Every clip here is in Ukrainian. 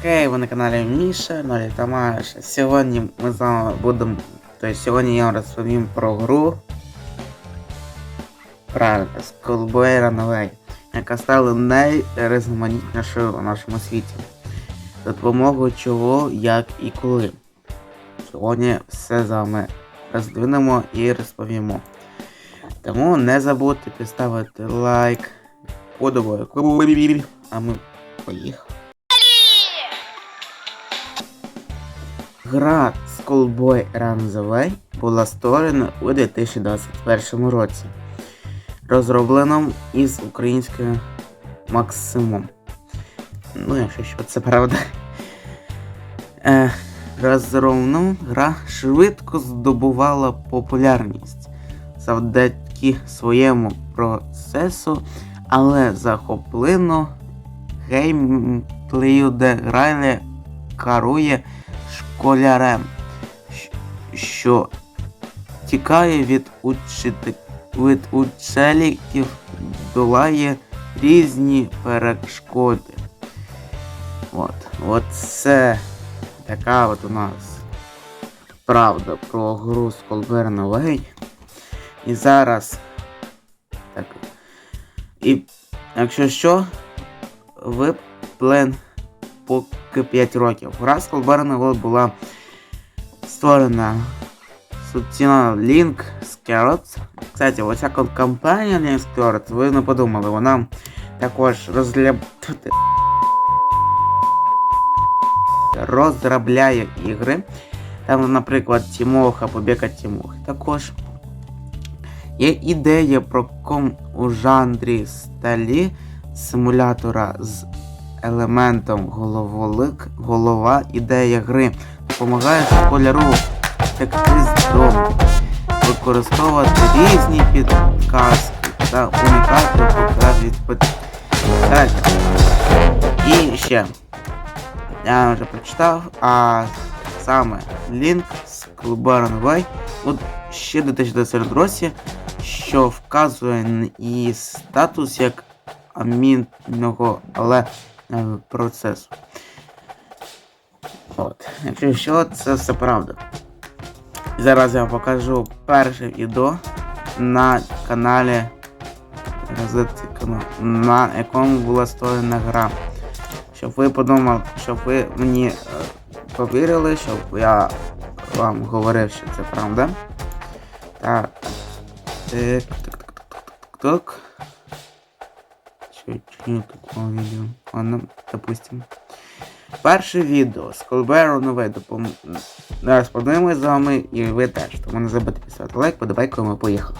Окей, ви на каналі Міша, Нолі Тамаш. Сьогодні ми з вами будемо. Тобто сьогодні я вам розповім про гру. Правильно, Skullboy Runaway, яка стала найрізноманітнішою у нашому світі. За допомогою чого, як і коли. Сьогодні все з вами роздвинемо і розповімо. Тому не забудьте поставити лайк, подобайку, а ми поїхали. Гра Schoolboy Runs Away була створена у 2021 році, розроблена із українською Максимом. Ну, якщо що, це правда. Е, розроблена гра швидко здобувала популярність завдяки своєму процесу, але захоплено геймплею, де грає керує школярем, що тікає від, учити... від учеників, долає різні перешкоди. От, от це така от у нас правда про гру Skullbear Away. І зараз. Так. І якщо що, ви плен поки 5 років. Гра Away була створена Суціна Link Scarlet. Кстати, оця компанія Link Scarlet, ви не подумали, вона також розгляб... розробляє ігри. Там, наприклад, Тімоха, Побіка Тімохи. Також є ідея про ком у жанрі сталі симулятора з елементом головолик, голова ідея гри. Допомагає школяру втекти з дому, використовувати різні підказки та уникати від питань. І ще. Я вже прочитав, а саме Link з Clubber Way от ще до 2020 році, що вказує її статус як амінного, але процесу. От. Якщо що, це все правда. Зараз я покажу перше відео на каналі канал, на якому була створена гра. Щоб ви подумали, щоб ви мені е, повірили, щоб я вам говорив, що це правда. Так. Так, так, так, так, так, так. Не такого відео. Ладно, допустимо. Перше відео з Колберу нове допом... Зараз подивимось з вами і ви теж. Тому не забудьте писати лайк, подобайку, ми поїхали.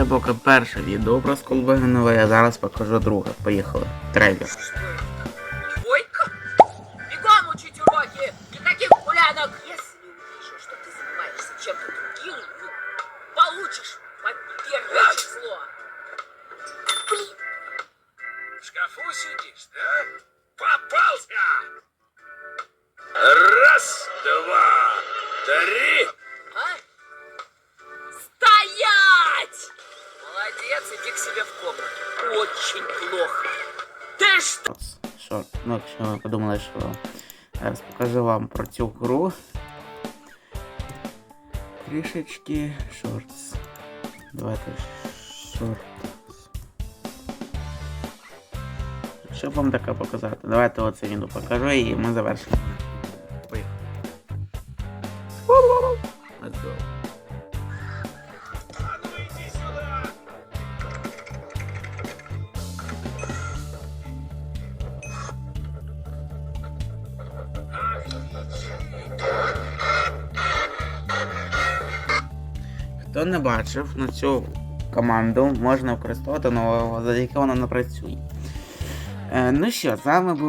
Це поки перше відео про Сколберу нове, я зараз покажу друге. Поїхали. Трейлер. Двойка? Бегом учить уроки! Никаких гулянок! Если увижу, что ты занимаешься чем-то другим, ну, получишь по первое число. Блин, В шкафу сидишь, да? Попался! Раз, два, три. Молодец, иди к себе в комнату. Очень плохо. Ты что? Що, ну, якщо ви подумали, що зараз покажу вам про цю гру. Трішечки шортс. Давайте шортс. Щоб вам таке показати? Давайте оце відео покажу і ми завершимо. Поїхали. Хто не бачив, на цю команду можна використовувати, нового, за яке вона не працює. Е, ну що, з вами був.